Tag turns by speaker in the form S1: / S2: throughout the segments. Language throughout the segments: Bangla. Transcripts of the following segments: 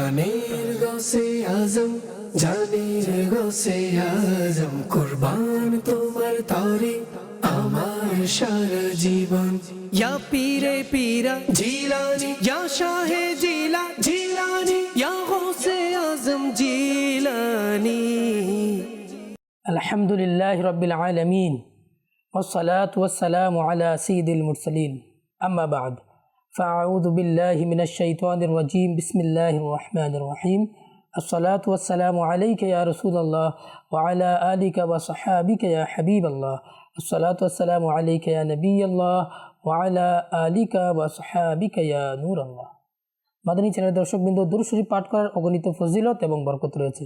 S1: প্রাণের গসে আজম জানের গসে আজম কুরবান তোমার তরে আমার সারা জীবন ইয়া পীরে পীরা জিলানি ইয়া শাহে জিলা জিলানি ইয়া গসে আজম জিলানি
S2: الحمد لله رب العالمين والصلاة والسلام على سيد المرسلين أما بعد فأعوذ بالله من الشيطان الرجيم بسم الله الرحمن الرحيم الصلاة والسلام عليك يا رسول الله وعلى آلك وصحابك يا حبيب الله الصلاة والسلام عليك يا نبي الله وعلى آلك وصحابك يا نور الله মাদানী চ্যানেল দর্শকবৃন্দ দুরুশরী পাঠ করার অগণিত ফজিলত এবং বরকত রয়েছে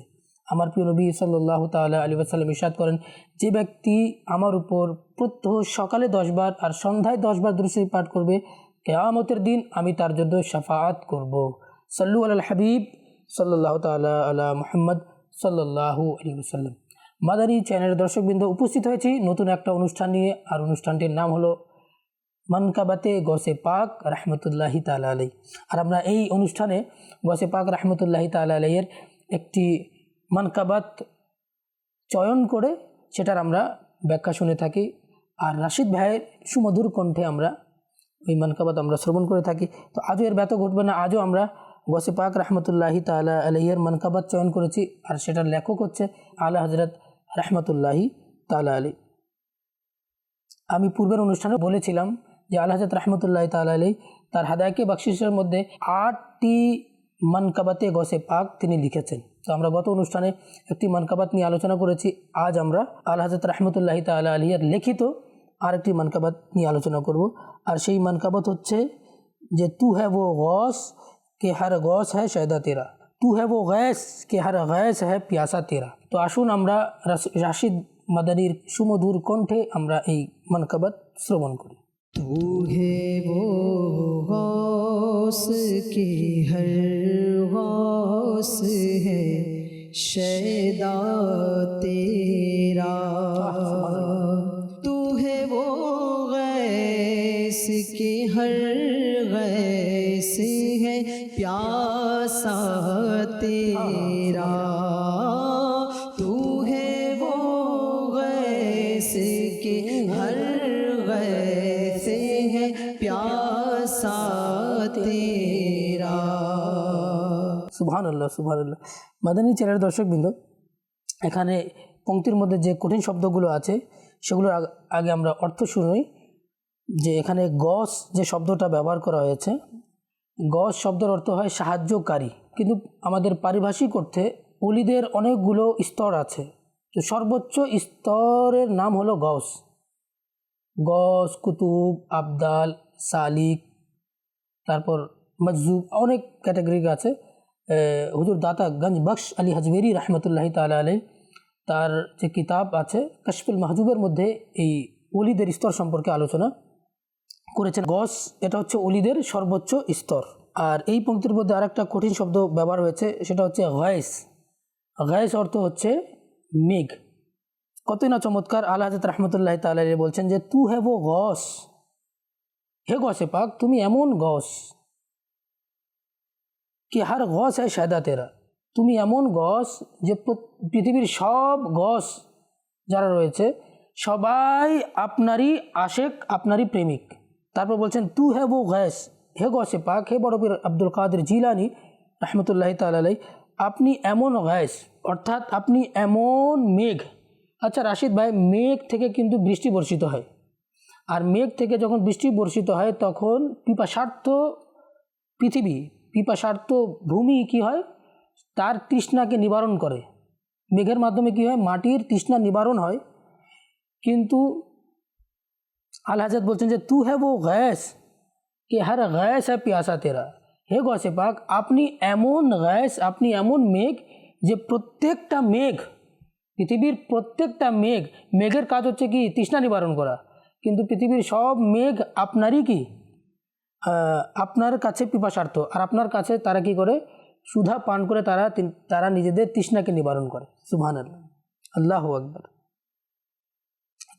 S2: আমার প্রিয় নবী সাল্লাহ তাল্লাহ আলী আসাল্লাম ইসাদ করেন যে ব্যক্তি আমার উপর প্রত্যহ সকালে দশবার আর সন্ধ্যায় দশবার দুরুশরী পাঠ করবে কেয়ামতের দিন আমি তার জন্য শাফাআত করব। সাল্লু আল হাবিব সাল্লাহ তাল্লাহ আলা মোহাম্মদ সাল্লাহ আলী আসাল্লাম মাদানী চ্যানেলের দর্শকবৃন্দ উপস্থিত হয়েছি। নতুন একটা অনুষ্ঠান নিয়ে। আর অনুষ্ঠানটির নাম হলো মানকাবাতে গসে পাক রহমতুল্লাহি তালা আলাই আর আমরা এই অনুষ্ঠানে গসে পাক রহমতুল্লাহি তালা আলাইয়ের একটি মানকাবাত চয়ন করে, সেটার আমরা ব্যাখ্যা শুনে থাকি। আর রাশিদ ভাইয়ের সুমধুর কণ্ঠে আমরা ওই মানকাবাত আমরা শ্রবণ করে থাকি। তো আজও এর ব্যত ঘটবে না, আজও আমরা গসে পাক রহমতুল্লাহি তালা আলাইয়ের মানকাবাত চয়ন করেছি আর সেটার লেখক হচ্ছে আলা হজরত রহমতুল্লাহি তালা আলী আমি পূর্বের অনুষ্ঠানে বলেছিলাম যে আল্লাহ হাজরত রহমতুল্লাহ তাল আলী তার হাদায়কে বকশিসের মধ্যে আটটি মানকাবাতে গসে পাক তিনি লিখেছেন। তো আমরা গত অনুষ্ঠানে একটি মানকাবাত নিয়ে আলোচনা করেছি, আজ আমরা আল্লাহ হাজরত রহমতুল্লাহ তাল আলিয়ার লিখিত আরেকটি মানকাবাত নিয়ে আলোচনা করব। আর সেই মানকাবত হচ্ছে যে তু হ্যাঁ ও গস কে হার গস হ্যাঁ সয়দা তেরা। তু হ্যাঁ ও গ্যাস কে হার গ্যাস হ্যাঁ পিয়াসা তেরা। তো আসুন আমরা রাশিদ মাদানির সুমধুর কণ্ঠে আমরা এই মানকাবাত শ্রবণ করি।
S1: তু হে ও গস কে হর গস হ্যাঁ সয়দা তেরা। के हर गैस है प्यासा तेरा तू है वो गैस के हर गैस है प्यासा तेरा
S2: সুবহান আল্লাহ সুবহান আল্লাহ মাদানী চ্যানেলের দর্শকবৃন্দ এখানে পংক্তির মধ্যে যে কঠিন শব্দগুলো আছে সেগুলোর আগ- আগে আমরা অর্থ শুনোই যে এখানে গস যে শব্দটা ব্যবহার করা হয়েছে, গস শব্দের অর্থ হয় সাহায্যকারী। কিন্তু আমাদের পারিভাষিক অর্থে অলিদের অনেকগুলো স্তর আছে। তো সর্বোচ্চ স্তরের নাম হলো গস। গস, কুতুব, আবদাল, সালিক, তারপর মজজুব অনেক ক্যাটাগরি আছে। হুজুর দাতা গঞ্জ বখশ আলী হাজবেরি রহমতুল্লাহ তালা আলাই তার যে কিতাব আছে, কশফুল মাহজুবের মধ্যে এই অলিদের স্তর সম্পর্কে আলোচনা। করেছেন। গস, এটা হচ্ছে অলিদের সর্বোচ্চ স্তর। আর এই পঙ্ক্তির মধ্যে আরেকটা কঠিন শব্দ ব্যবহার হয়েছে, সেটা হচ্ছে গয়েস। গয়েস অর্থ হচ্ছে মেঘ। কতই না চমৎকার, আল্লাহ হাজরত রহমতুল্লাহ তালাই বলছেন যে, তু হ্যাভ ও গস। হে গসে পাক, তুমি এমন গস কি হার গস হ্যাঁ সায়দা তেরা। তুমি এমন গস যে পৃথিবীর সব গস যারা রয়েছে, সবাই আপনারই আশেক, আপনারই প্রেমিক। তারপর বলছেন, তু হ্যাঁ ও গ্যাস, হে গসে পাক, হে বড় পীর আব্দুল কাদের জিলানি, রহমতুল্লাহ তালাই আপনি এমন গ্যাস, অর্থাৎ আপনি এমন মেঘ। আচ্ছা রাশিদ ভাই, মেঘ থেকে কিন্তু বৃষ্টি বর্ষিত হয়। আর মেঘ থেকে যখন বৃষ্টি বর্ষিত হয়, তখন পিপাসার্থ পৃথিবী, পিপাসার্থ ভূমি কি হয়? তার তৃষ্ণাকে নিবারণ করে। মেঘের মাধ্যমে কি হয়? মাটির তৃষ্ণা নিবারণ হয়। কিন্তু আল হাজাত বলছেন যে, তু হ্যাঁ ও গ্যাস, কে হর গ্যাস হ্যাঁ পিয়াসা তেরা। হে গসে পাক, আপনি এমন গ্যাস, আপনি এমন মেঘ যে প্রত্যেকটা মেঘ, পৃথিবীর প্রত্যেকটা মেঘ, মেঘের কাজ হচ্ছে কি? তৃষ্ণা নিবারণ করা। কিন্তু পৃথিবীর সব মেঘ আপনারই কি? আপনার কাছে পিপাসার্থ। আর আপনার কাছে তারা কি করে? সুধা পান করে তারা তারা নিজেদের তৃষ্ণাকে নিবারণ করে। সুবহান আল্লাহ আল্লাহ আকবর।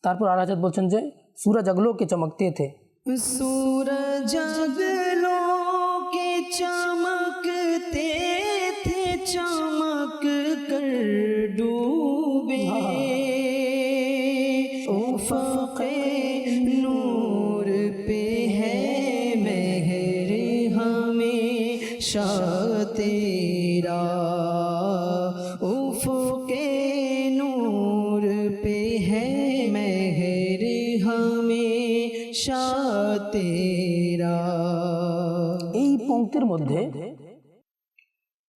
S2: তারপর আরাজাত বলছেন যে
S1: سورج اگلوں کے چمکتے تھے۔
S2: سورج পঙ্ক্তির মধ্যে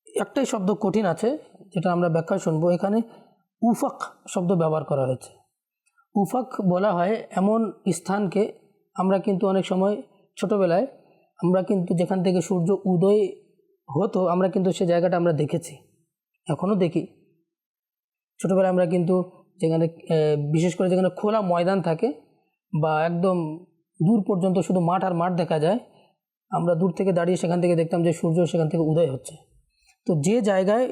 S2: একটাই শব্দ কঠিন আছে, যেটা আমরা ব্যাখ্যা শুনব। এখানে উফাক শব্দ ব্যবহার করা হয়েছে। উফাক বলা হয় এমন স্থানকে, আমরা কিন্তু অনেক সময় ছোটোবেলায়, আমরা কিন্তু যেখান থেকে সূর্য উদয় হতো, আমরা কিন্তু সে জায়গাটা আমরা দেখেছি। এখনও দেখি। ছোটোবেলায় আমরা কিন্তু যেখানে বিশেষ করে যেখানে খোলা ময়দান থাকে বা একদম দূর পর্যন্ত শুধু মাঠ আর মাঠ দেখা যায় আমরা দূর থেকে দাঁড়িয়ে সেখান থেকে দেখতাম যে সূর্য সেখান থেকে উদয় হচ্ছে তো যে জায়গায়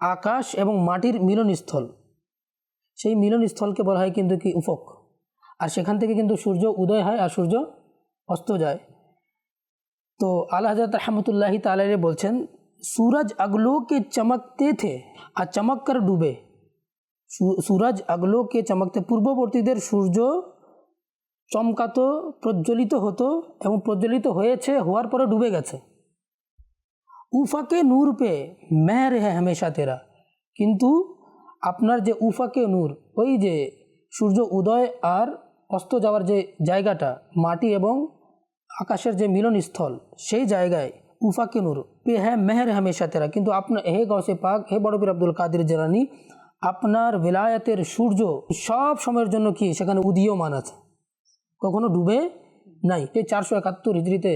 S2: আকাশ এবং মাটির মিলনস্থল সেই মিলনস্থলকে বলা হয় কিন্তু কি উফক আর সেখান থেকে কিন্তু সূর্য উদয় হয় আর সূর্য অস্ত যায় তো আল্লাহ হজরত রহমতুল্লাহি তালারে বলছেন सूरज अगलो के चमकते थे আর চমক কর ডুবে সু- সূরজ আগলো কে চমকতে পূর্ববর্তীদের সূর্য চমকাতো, প্রজ্বলিত হতো এবং প্রজ্বলিত হয়েছে, হওয়ার পরে ডুবে গেছে। উফাকে নূর পে, মেহর হ্যাঁ হামেশা তেরা। কিন্তু আপনার যে উফাকে নূর, ওই যে সূর্য উদয় আর অস্ত যাওয়ার যে জায়গাটা, মাটি এবং আকাশের যে মিলনস্থল সেই জায়গায় উফাকে নূর, পে হ্যাঁ মেহর হামেশা তেরা। কিন্তু আপনার হে গৌসে পাক, হে বড়বীর আব্দুল কাদের জেলানি, আপনার বেলায়াতের সূর্য সব সময়ের জন্য কি সেখানে উদীয়মান আছে? কখনো ডুবে নাই। এই চারশো একাত্তর হিজড়িতে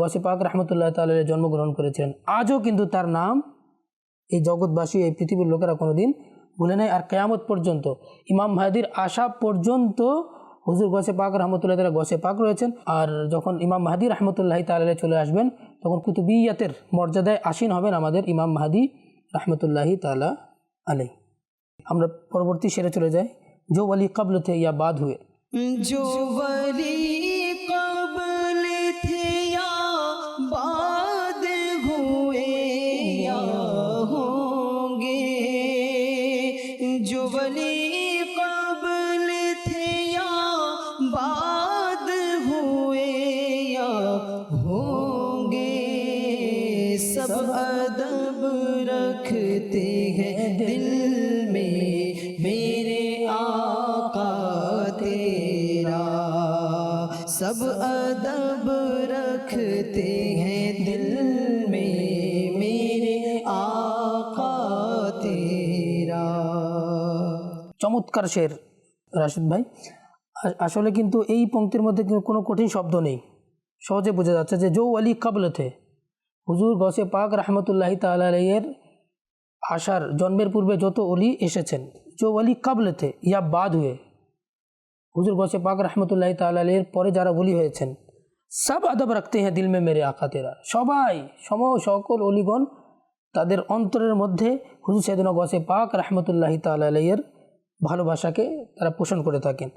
S2: গসে পাক রহমতুল্লাহ তাল জন্মগ্রহণ করেছেন। আজও কিন্তু তার নাম এই জগৎবাসী, এই পৃথিবীর লোকেরা কোনোদিন ভুলে নেয় আর কেয়ামত পর্যন্ত, ইমাম মাহাদির আসা পর্যন্ত হুজুর গসে পাক রহমতুল্লাহ তালা গসে পাক রয়েছেন। আর যখন ইমাম মাহাদি রহমতুল্লাহ তালে চলে আসবেন, তখন কুতুবিয়াতের মর্যাদায় আসীন হবেন আমাদের ইমাম মাহাদি রহমতুল্লাহি তালা আলাই আমরা পরবর্তী সেরে চলে যাই। জো আলী কাবলতে ইয়া বাদ হুয়ে।
S1: जो वली सब अदब रखते हैं दिल में मेरे आका तेरा
S2: চমৎকার শের রাশিদ ভাই আ- আসলে কিন্তু এই পংক্তির মধ্যে কিন্তু কোনো কঠিন শব্দ নেই সহজে বোঝা যাচ্ছে যে জো আলী কাবল থে হুজুর গসে পাক রহমতুল্লাহি তালের আসার জন্মের পূর্বে যত অলি এসেছেন জো আলী কাবল থে ইয়া বাদ হুয়ে হুজুর গসে পাক রহমতুল্লাহি তালের পরে যারা অলি হয়েছেন, সব আদব রাখতে হ্যাঁ দিল মে মেরে আকা তেরা। সবাই, সম সকল অলিগণ তাদের অন্তরের মধ্যে হুজুর সেদিন গসে পাক রহমতুল্লাহি তালের ভালোবাসাকে তারা পোষণ করে থাকেন।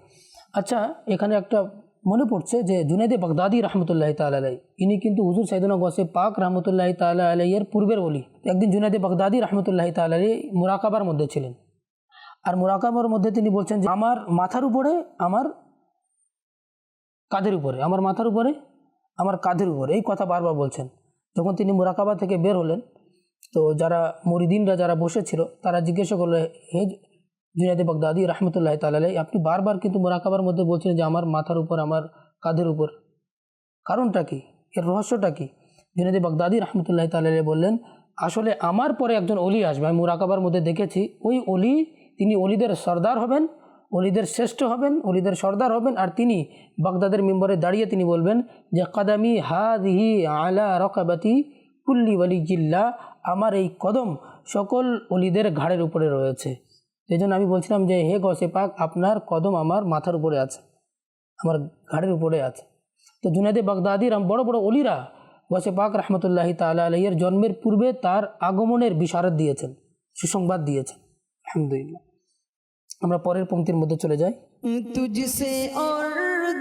S2: আচ্ছা এখানে একটা মনে পড়ছে যে জুনেদে বাগদাদি রহমতুল্লাহ তালাই ইনি কিন্তু হুজুর সাইদুনা গসে পাক রহমতুল্লাহ তালা আলাইয়ের পূর্বের বলি একদিন জুনেদে বাগদাদি রহমতুল্লাহ তালাই মুরাকাবার মধ্যে ছিলেন। আর মুরাকাবার মধ্যে তিনি বলছেন যে, আমার মাথার উপরে, আমার কাঁধের উপরে, আমার মাথার উপরে, আমার কাঁধের উপরে, এই কথা বারবার বলছেন। যখন তিনি মুরাকাবা থেকে বের হলেন, তো যারা মরিদিনরা যারা বসেছিল, তারা জিজ্ঞাসা করল, হে জুনাইদে বাগদাদি রহমতুল্লাহ তালাই আপনি বারবার কিন্তু মোরাকাবার মধ্যে বলছেন যে, আমার মাথার উপর, আমার কাঁধের উপর। কারণটা কি? এর রহস্যটা কি? জুনাইদে বাগদাদি রহমতুল্লাহ তালাই বললেন, আসলে আমার পরে একজন অলি আসবে, আমি মোরাকাবার মধ্যে দেখেছি, ওই অলি তিনি অলিদের সর্দার হবেন অলিদের শ্রেষ্ঠ হবেন অলিদের সর্দার হবেন, আর তিনি বাগদাদের মেম্বরে দাঁড়িয়ে তিনি বলবেন যে, কাদামি হাদিহি আলা রকাবাতি কুল্লি ওয়ালি জিল্লা আমার এই কদম সকল অলিদের ঘাড়ের উপরে রয়েছে। এই জন্য আমি বলছিলাম যে, হে গসে পাক, আপনার কদম আমার মাথার উপরে আছে, আমার ঘাড়ের উপরে আছে। তো জুনাইদে বাগদাদির বড় বড় অলিরা গসে পাক রহমতুল্লাহ তালা আলাইয়ের জন্মের পূর্বে তার আগমনের বিশারদ দিয়েছেন, সুসংবাদ দিয়েছেন। আলহামদুলিল্লাহ আমরা পরের পঙ্ক্তির মধ্যে চলে যাই
S1: तुझसे और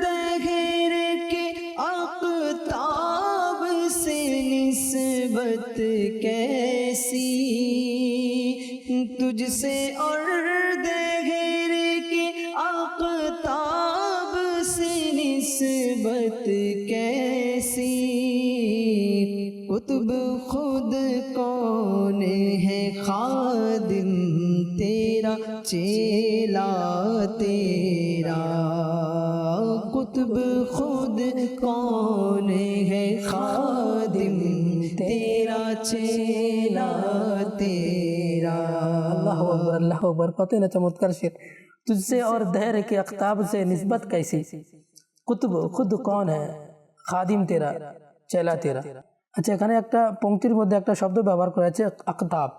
S1: दहर के आकताब से निस्बत कैसी तुझसे और قطب خود کون ہے خادم تیرا، چیلا تیرا؟ قطب خود کون ہے خادم تیرا، چیلا تیرا؟ اللہ
S2: اکبر اللہ اکبر پتہ نہ چمتکر شیر تجھ سے اور دہر کے اقتاب سے نسبت کیسی؟ قطب خود کون ہے خادم تیرا، چیلا تیرا۔ আচ্ছা এখানে একটা পঙ্ক্তির মধ্যে একটা শব্দ ব্যবহার করা হয়েছে, আকতাব।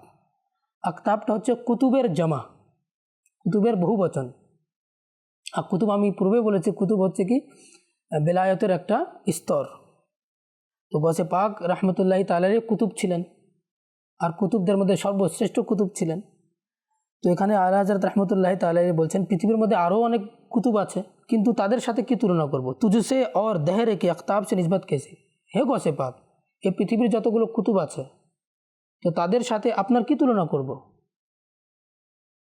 S2: আকতাবটা হচ্ছে কুতুবের জামা, কুতুবের বহু বচন আর কুতুব আমি পূর্বে বলেছি, কুতুব হচ্ছে কি? বেলায়তের একটা স্তর। তো গসে পাক রহমতুল্লাহ তালারে কুতুব ছিলেন, আর কুতুবদের মধ্যে সর্বশ্রেষ্ঠ কুতুব ছিলেন। তো এখানে আল্লাহ হাজরত রহমতুল্লাহ তালাই বলছেন, পৃথিবীর মধ্যে আরও অনেক কুতুব আছে, কিন্তু তাদের সাথে কি তুলনা করব? তুজুসে, অর দেহরে কি আখতাব সে নিজবত কেসে হে গসে পাক এই পৃথিবীর যতগুলো কুতুব আছে তো তাদের সাথে আপনার কি তুলনা করব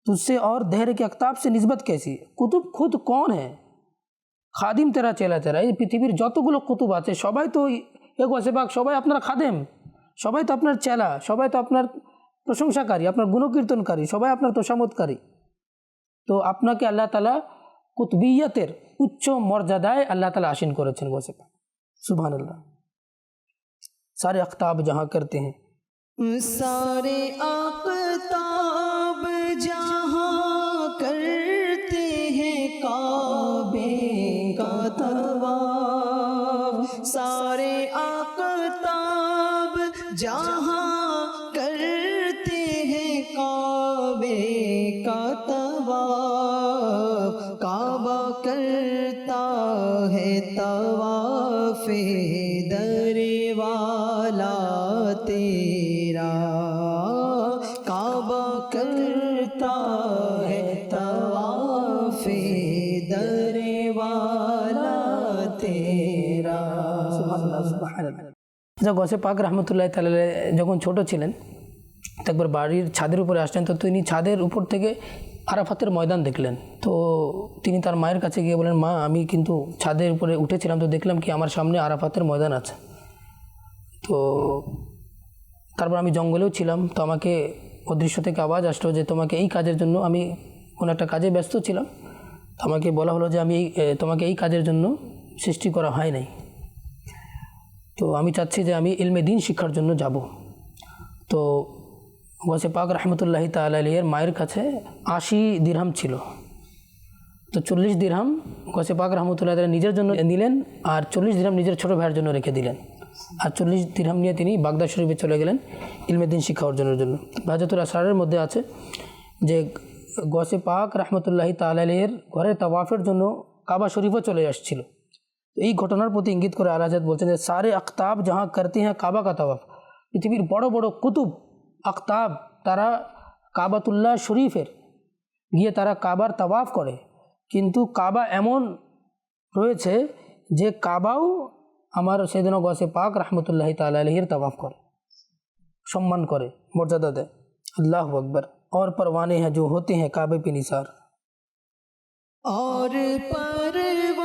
S2: तुझसे और दहरे के अख्ताब से निस्बत कैसी কুতুব খুদ কন হ্যাঁ খাদিম তেরা চেলা তেরা এই পৃথিবীর যতগুলো কুতুব আছে সবাই তো এ গসে পাক সবাই আপনার খাদেম সবাই তো আপনার চেলা সবাই তো আপনার প্রশংসাকারী আপনার গুণকীর্তনকারী সবাই আপনার তোষামতকারী তো আপনাকে আল্লাহ তালা কুতবিয়তের উচ্চ মর্যাদায় আল্লাহ তালা আসীন করেছেন বসে সুবহান আল্লাহ
S1: سارے اختاب جہاں کرتے ہیں۔ سارے اختاب جہاں کرتے ہیں کعبے کا طواف سارے اختاب جہاں کرتے ہیں کعبے کا طواف کعبہ کرتا
S2: ہے توافے যা গসে পাক রহমতুল্লাহ তাল্লাহ যখন ছোট ছিলেন একবার বাড়ির ছাদের উপরে আসলেন তো তিনি ছাদের উপর থেকে আরাফাতের ময়দান দেখলেন। তো তিনি তার মায়ের কাছে গিয়ে বলেন মা, আমি কিন্তু ছাদের উপরে উঠেছিলাম, তো দেখলাম কি আমার সামনে আরাফাতের ময়দান আছে। তো তারপর আমি জঙ্গলেও ছিলাম, তো আমাকে অদৃশ্য থেকে আওয়াজ আসলো যে, তোমাকে এই কাজের জন্য আমি কোনো একটা কাজে ব্যস্ত ছিলাম। তো আমাকে বলা হলো যে, আমি তোমাকে এই কাজের জন্য সৃষ্টি করা হয় নাই। তো আমি চাচ্ছি যে আমি ইলমে দিন শিক্ষার জন্য যাব। তো গসে পাক রহমতুল্লাহি তালের মায়ের কাছে আশি দিরহাম ছিল। তো চল্লিশ দিরহাম গসে পাক রহমতুল্লাহ তাআলা নিজের জন্য নিলেন আর চল্লিশ দিরহাম নিজের ছোটো ভাইয়ের জন্য রেখে দিলেন। আর চল্লিশ দিরহাম নিয়ে তিনি বাগদা শরীফে চলে গেলেন ইলমে দিন শিক্ষা অর্জনের জন্য। ভাজাতুল আসরারের মধ্যে আছে যে গসে পাক রহমতুল্লাহি তালের ঘরের তাওয়াফের জন্য কাবা শরীফও চলে আসছিল। এই ঘটনার প্রতি ইঙ্গিত করে আলাজাদ বলছেন যে সারে আখতাব যাহা করতে হ্যাঁ কাবা কা তাওয়াফ পৃথিবীর বড় বড় কুতুব আখতাব তারা কাবাতুল্লাহ শরীফের গিয়ে তারা কাবার তাওয়াফ করে কিন্তু কাবা এমন রয়েছে যে কাবাও আমার সেদিন গসে পাক রহমতুল্লাহ তালহির তাওয়াফ করে সম্মান করে মর্যাদা দেয় আল্লাহ আকবর और परवाने हैं जो होते हैं काबे पे निसार
S1: और परवाने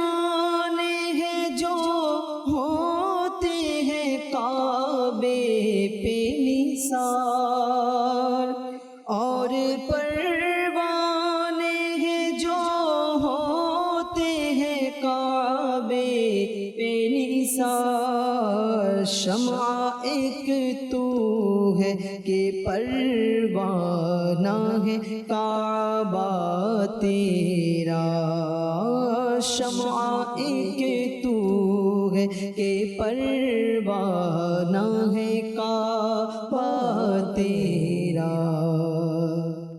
S1: شمع ایک تو ہے کہ پروانہ ہے کعبہ تیرا۔ شمع ایک تو ہے کہ پروانہ ہے کعبہ تیرا۔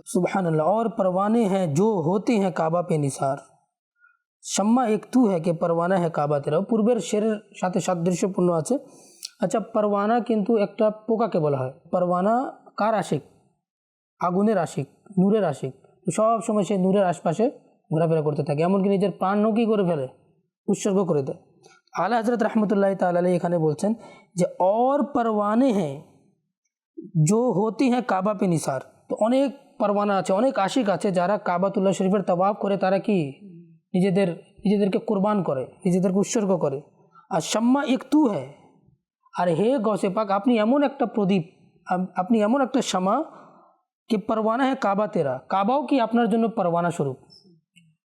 S1: سبحان
S2: اللہ، اور پروانے ہیں جو ہوتے ہیں کعبہ پہ نثار۔ شمع ایک تو ہے کہ پروانہ ہے کعبہ تیرا۔ پوربیر شیر شاتے شاد درش سے আচ্ছা পারওয়ানা কিন্তু একটা পোকাকে বলা হয়। পারওয়ানা কার আশিক? আগুনের আশিক, নূরের আশিক। সব সময় সে নূরের আশপাশে ঘোরাফেরা করতে থাকে, এমনকি নিজের প্রাণও কী করে ফেলে, উৎসর্গ করে দেয়। আলা হজরত রহমতুল্লাহ তালী এখানে বলছেন যে, অর পারওয়ানে হ্যাঁ জো হতি হ্যাঁ কাবা পে নিসার। তো অনেক পারওয়ানা আছে, অনেক আশিক আছে যারা কাবাতুল্লাহ শরীফের তবাব করে, তারা কি? নিজেদের, নিজেদেরকে কোরবান করে, নিজেদেরকে উৎসর্গ করে। আর শাম্মা একটু হ্যাঁ আর হে গসে পাক, আপনি এমন একটা প্রদীপ আপনি এমন একটা শ্যামা কি পরওয়ানা হ্যাঁ কাবা তেরা। কাবাও কি আপনার জন্য পরওয়ানা স্বরূপ?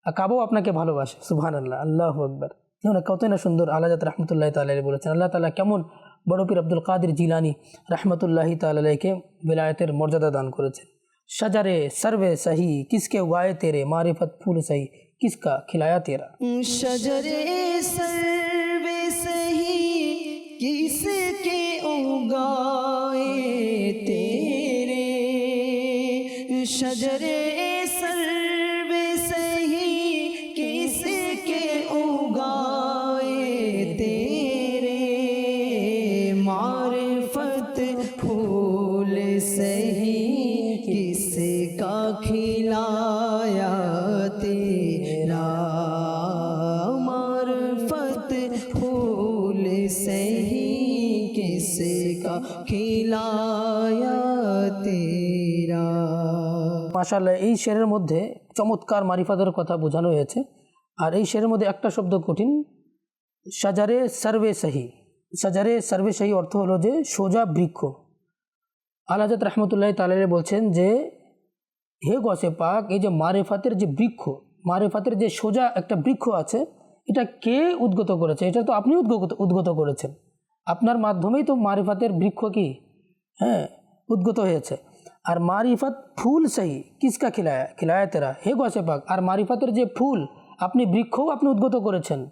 S2: আর কাবাও আপনাকে ভালোবাসে সুহান আল্লাহ আল্লাহ আকবর। দেখুন কত না সুন্দর আল্লাহ রহমতুল্লাহ তাল্লাহ বলেছেন। আল্লাহ তালা কেমন বড় আব্দুল কাদের জিলানি রহমতুল্লাহি তাল্লাহকে বিলায়তের মর্যাদা দান করেছেন।
S1: সাজারে সর্বে সহি, কিসকে উগায়ে তেরে মারে ফত ফুল সহি, কিসকা খিলায়া তেরা। সজরে সর্বে সহি کس کے اگائے تیرے شجرے
S2: মাশাল্লাহ এই শেরের মধ্যে চমৎকার মারিফাতের কথা বোঝানো হয়েছে। আর এই শেরের মধ্যে একটা শব্দ কঠিন, সাজারে সার্ভে সাহি। সাজারে সার্ভে সাহি অর্থ হলো যে সোজা বৃক্ষ। আলাজাত রহমতুল্লাহ তালারে বলছেন যে, হে গসে পাক, এই যে মারেফাতের যে বৃক্ষ, মারেফাতের যে সোজা একটা বৃক্ষ আছে, এটা কে উদ্গত করেছে? এটা তো আপনি উদ্গত উদ্গত করেছেন। আপনার মাধ্যমেই তো মারেফাতের বৃক্ষ কি? হ্যাঁ উদ্গত হয়েছে। আর মারিফত ফুল সহি। কিসকা খিলায়া খিলায়া তেরা? হে গোসে পাক, আর মারিফাতের যে ফুল, আপনি বৃক্ষও আপনি উদ্গত করেছেন।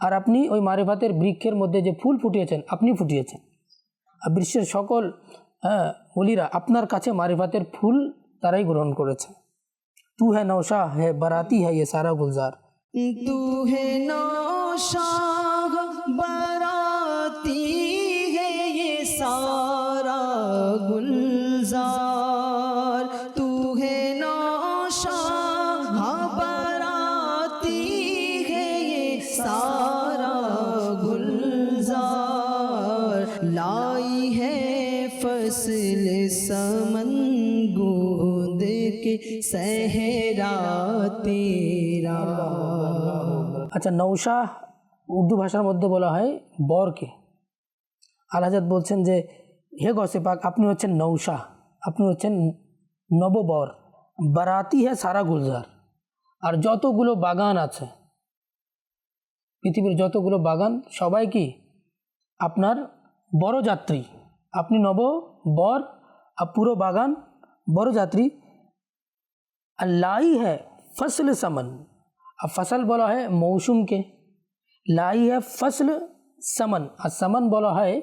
S2: আর আপনি ওই মারিফাতের বৃক্ষের মধ্যে যে ফুল ফুটিয়েছেন আপনি ফুটিয়েছেন। আর বিশ্বের সকল হ্যাঁ অলিরা আপনার কাছে মারিফাতের ফুল তারাই গ্রহণ করেছে তু হে নৌশাহ হে বারাতি হে ইয়ে সারা গুলজার।
S1: তু হে নৌশাহ समन गूंद के सहरा तेरा
S2: আচ্ছা নৌশাহ উর্দু ভাষার মধ্যে বলা হয় বরকে আলহাজাদ বলছেন যে হে গসে পাক আপনি হচ্ছেন নৌশাহ আপনি হচ্ছেন নববর বারাতি হ্যাঁ সারা গুলজার আর যতগুলো বাগান আছে পৃথিবীর যতগুলো বাগান সবাই কি আপনার বড় যাত্রী আপনি নব বর اب پورو باغان، برو جاتری، لائی ہے فصل سمن۔ اب فصل بولا ہے موسم کے۔ لائی ہے فصل سمن۔ اور بولا ہے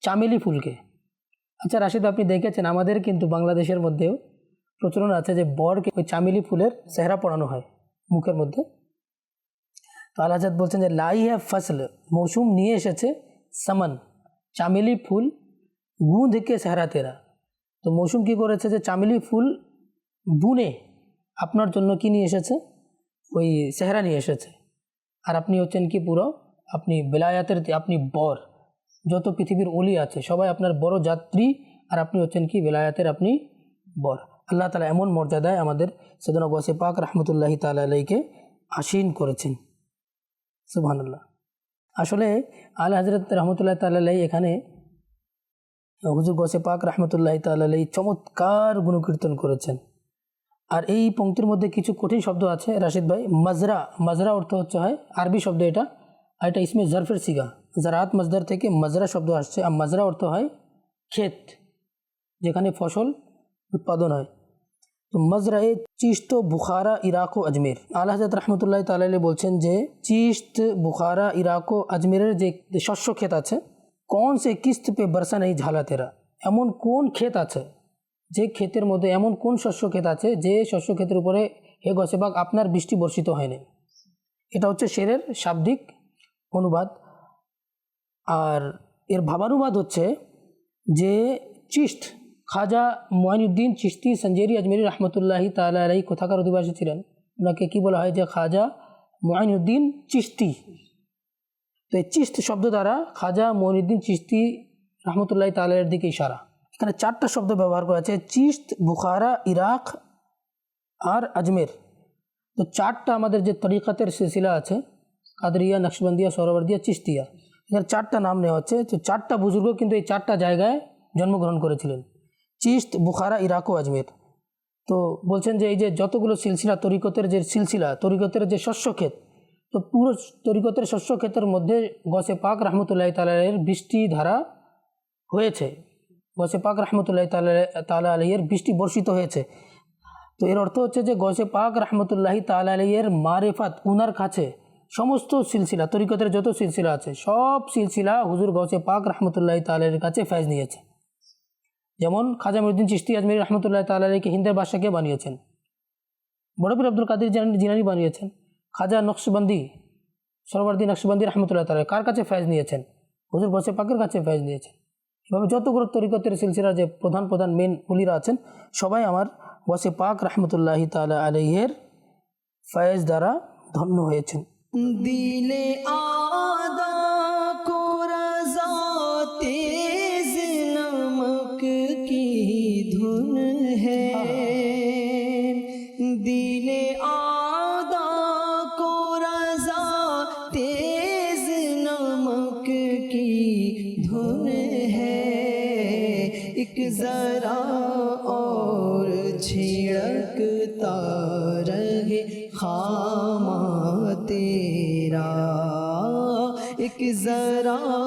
S2: چاملی پھول کے۔ اچھا راشد، آپ نے دیکھے ہم بر کے چاملی پھولر چہرہ پڑانا ہے مکھیر مدد تو اللہ لائی ہے فصل موسوم نہیں سمن۔ چامل کے گے چہرات তো মৌসুম কী করেছে যে চামেলি ফুল বুনে আপনার জন্য কি নিয়ে এসেছে? ওই চেহারা নিয়ে এসেছে। আর আপনি হচ্ছেন কি পুরো? আপনি বেলায়াতের আপনি বর। যত পৃথিবীর অলি আছে, সবাই আপনার বড় যাত্রী, আর আপনি হচ্ছেন কি বেলায়াতের আপনি বর। আল্লাহ তালা এমন মর্যাদায় আমাদের সদনা গসে পাক রহমতুল্লাহি তালা আলাইকে আসীন করেছেন। সুবহানাল্লাহ। আসলে আল হজরত রহমতুল্লাহ তাল্লাহ এখানে হুজুর গসে পাক রহমতুল্লাহ তাল্লাহ চমৎকার গুণকীর্তন করেছেন। আর এই পংক্তির মধ্যে কিছু কঠিন শব্দ আছে, রাশিদ ভাই। মাজরা মাজরা অর্থ হচ্ছে হয় আরবি শব্দ এটা, আর এটা ইসমে জরফের সিগা। জারাত মজদার থেকে মাজরা শব্দ আসছে, আর মাজরা অর্থ হয় ক্ষেত, যেখানে ফসল উৎপাদন হয়। তো মজরায়ে চিস্ত বুখারা, ইরাক ও আজমের। আল্লাহ হজরত রহমতুল্লাহ তাল্লাহ বলছেন যে চিস্ত বুখারা, ইরাক ও আজমেরের যে শস্য ক্ষেত আছে কোন সে কিস্ত পে বর্ষা নেই ঝালা তেরা এমন কোন ক্ষেত আছে যে ক্ষেতের মধ্যে এমন কোন শস্য ক্ষেত আছে যে শস্য ক্ষেতের উপরে হে গসেবাগ আপনার বৃষ্টি বর্ষিত হয়নি এটা হচ্ছে শেরের শাব্দিক অনুবাদ আর এর ভাবানুবাদ হচ্ছে যে চিস্ত খাজা মঈনুদ্দিন চিস্তি সঞ্জেরি আজমেরি রহমতুল্লাহি তালা আলাই কোথাকার অধিবাসী ছিলেন ওনাকে কি বলা হয় যে খাজা মঈনুদ্দিন চিস্তি তো এই চিস্ত শব্দ দ্বারা খাজা মঈনুদ্দিন চিস্তি রহমতুল্লাহ তালের দিকে ইশারা। এখানে চারটা শব্দ ব্যবহার করা আছে চিস্ত বুখারা, ইরাক আর আজমের। তো চারটা আমাদের যে তরিকাতের সিলসিলা আছে, কাদরিয়া, নকশবন্দিয়া, সরবর্দিয়া চিস্তিয়া এখানে চারটা নাম নেওয়া হচ্ছে তো চারটা বুজুর্গ কিন্তু এই চারটা জায়গায় জন্মগ্রহণ করেছিলেন। চিস্ত বুখারা, ইরাক ও আজমের। তো বলছেন যে এই যে যতগুলো সিলসিলা তরিকতের যে সিলসিলা, তরিকতের যে শস্য শস্যক্ষেত তো পুরো তরিকতের শস্যক্ষেতের মধ্যে গসে পাক রহমতুল্লাহ তালের বৃষ্টি ধারা হয়েছে। গসে পাক রহমতুল্লাহ তালা আলহের বৃষ্টি বর্ষিত হয়েছে। তো এর অর্থ হচ্ছে যে গসে পাক রহমতুল্লাহি তালা আলহের মারেফাত, উনার কাছে সমস্ত সিলসিলা, তরিকতের যত সিলসিলা আছে, সব সিলসিলা হুজুর গসে পাক রহমতুল্লাহ তালের কাছে ফ্যাজ নিয়েছে যেমন খাজা মহিউদ্দিন চিস্তি আজমির রহমতুল্লাহ তালাকে হিন্দের বাদশাকে বানিয়েছেন। বড়পীর আব্দুল কাদির জিনানি বানিয়েছেন। খাজা নকশবন্দি সরবর্দী নকশবন্দি রহমতুল্লাহ তালা কার কাছে ফ্যাজ নিয়েছেন? হুজুর বসে পাকের কাছে ফ্যাজ নিয়েছেন। এভাবে যতগুলো তরিকতের সিলসিলার যে প্রধান প্রধান মেন উলিরা আছেন, সবাই আমার বসে পাক রহমতুল্লাহ তালা আলহের ফয়েজ দ্বারা ধন্য হয়েছেন।
S1: দিলে ایک ذرا اور چھڑکتا رہے خامہ تیرا۔ ایک ذرا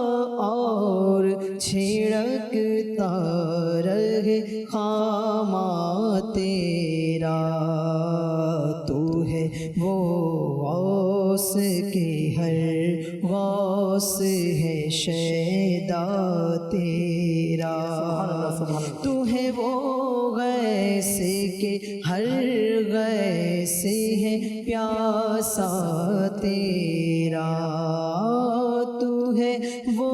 S1: ہے وہ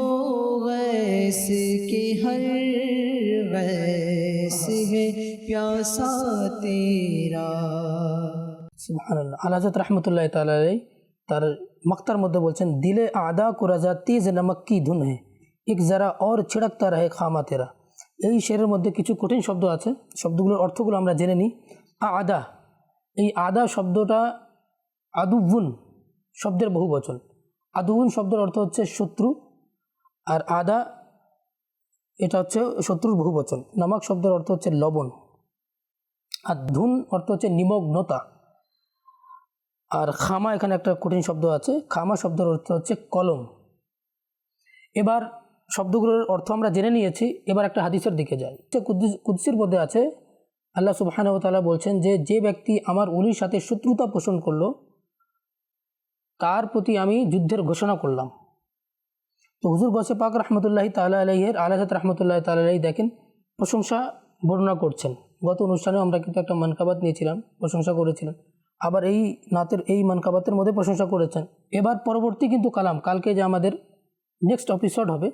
S1: غیس کی ہر غیس ہے پیاسا تیرا سبحان اللہ اللہ
S2: حضرت رحمۃ اللہ تعالی তার মক্তার মধ্যে বলছেন দিলে আদা কুরাজা তেজ নমক্কি ধুন হে এক যারা অর ছিড়কতা রহে খামা তেরা এই শেরের মধ্যে কিছু কঠিন শব্দ আছে, শব্দগুলোর অর্থগুলো আমরা জেনে নিই। আদা, এই আদা শব্দটা আদুবুন শব্দের বহু বচন আদুবুন শব্দের অর্থ হচ্ছে শত্রু, আর আদা এটা হচ্ছে শত্রুর বহু বচন নামক শব্দের অর্থ হচ্ছে লবণ। আর ধুন অর্থ হচ্ছে নিমগ্নতা। আর খামা এখানে একটা কঠিন শব্দ আছে। খামা শব্দের অর্থ হচ্ছে কলম। এবার শব্দগুলোর অর্থ আমরা জেনে নিয়েছি। এবার একটা হাদিসের দিকে যাই। কুদ্সির মধ্যে আছে, আল্লাহ সুবাহান তালা বলছেন যে যে ব্যক্তি আমার উলির সাথে শত্রুতা পোষণ করল তার প্রতি আমি যুদ্ধের ঘোষণা করলাম? তো হুজুর গসে পাক রহমতুল্লাহি তালা আলহের আলাহাত রহমতুল্লাহ তালা আলহী দেখেন, প্রশংসা বর্ণনা করছেন। গত অনুষ্ঠানেও আমরা কিন্তু একটা মানকাবাত নিয়েছিলাম, প্রশংসা করেছিলাম আবার এই নাতের, এই মানকাবাতের মধ্যে প্রশংসা করেছেন। এবার পরবর্তী কিন্তু কালাম, কালকে যে আমাদের নেক্সট এপিসোড হবে,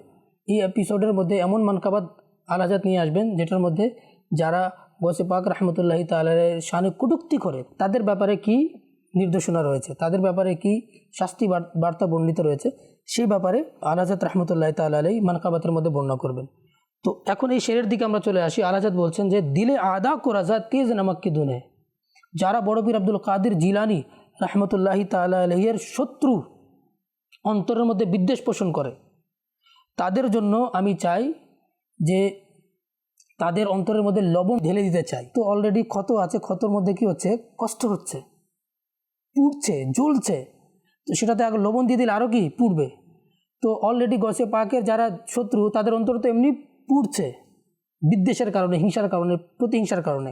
S2: এই এপিসোডের মধ্যে এমন মানকাবাত আলাজাত নিয়ে আসবেন, যেটার মধ্যে যারা গসে পাক রহমতুল্লাহি তালের শানে কটুক্তি করে, তাদের ব্যাপারে কি নির্দেশনা রয়েছে। তাদের ব্যাপারে কি শাস্তি বার্তা বর্ণিত রয়েছে, সেই ব্যাপারে আলাজাত রহমতুল্লাহ তাল আলাই মানকাবাতের মধ্যে বর্ণনা করবেন। তো এখন এই শেরের দিকে আমরা চলে আসি। আলাজাত বলছেন যে, দিলে আদা কোরাজা তেজ নামাক কি দুনে? যারা বড় পীর আব্দুল কাদির জিলানি রহমতুল্লাহি তালা আলহিয়ের শত্রু অন্তরের মধ্যে বিদ্বেষ পোষণ করে, তাদের জন্য আমি চাই যে তাদের অন্তরের মধ্যে লবণ ঢেলে দিতে চাই। তো অলরেডি ক্ষত আছে, ক্ষতর মধ্যে কি হচ্ছে? কষ্ট হচ্ছে। পুড়ছে জ্বলছে। তো সেটাতে আগে লবণ দিয়ে দিলে আরও কি পুড়বে? তো অলরেডি গছে পাকের যারা শত্রু, তাদের অন্তর তো এমনি পুড়ছে। বিদ্বেষের কারণে, হিংসার কারণে, প্রতিহিংসার কারণে।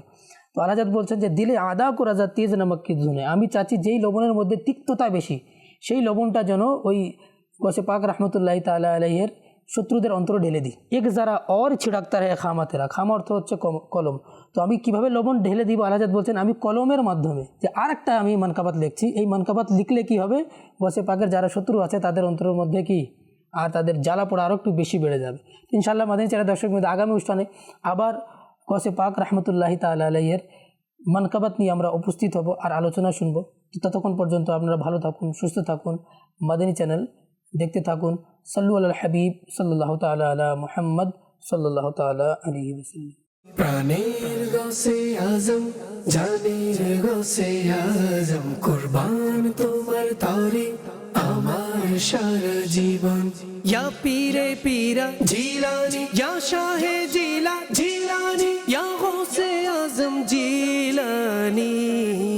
S2: তো আলাজাদ বলছেন যে, দিলে আদা করা যা তেজ নামক কি ধুনে আমি চাচ্ছি যেই লবণের মধ্যে তিক্ততা বেশি, সেই লবণটা যেন ওই গছে পাক রহমতুল্লাহ তালা আলহের শত্রুদের অন্তর ঢেলে দিই। এক যারা অর ছিড়াক্তার খামাতেরা। খাম অর্থ হচ্ছে কলম। তো আমি কীভাবে লবণ ঢেলে দিব? আলাজাদ বলছেন, আমি কলমের মাধ্যমে। যে আর একটা আমি মানকাবাত লিখছি। এই মানকাবাত লিখলে কি হবে? গছে পাকের যারা শত্রু আছে, তাদের অন্তরের মধ্যে কি? আর তাদের জ্বালা পোড়া আরও একটু বেশি বেড়ে যাবে। ইনশাল্লাহ মাদিনী চারা দর্শক মধ্যে আগামী অনুষ্ঠানে আবার গসে পাক রহমতুল্লাহি তাল আলাইয়ের মানকাবাত নিয়ে আমরা উপস্থিত হব আর আলোচনা শুনব। ততক্ষণ পর্যন্ত আপনারা ভালো থাকুন, সুস্থ থাকুন, মাদিনী চ্যানেল দেখতে থাকুন। সাল্লু আল হাবিব সাল্লাহ তালা আলা মোহাম্মদ সাল্লাহ তালা আলী
S3: প্রাণের গোসে আজম জানের গসে আজম। কুরবান তোমার তরে আমার সারা জীবন। ইয়া পীরে পীরা জিলানি। ইয়া শাহে জিলা জিলানি। ইয়া গসে আজম জিলানি।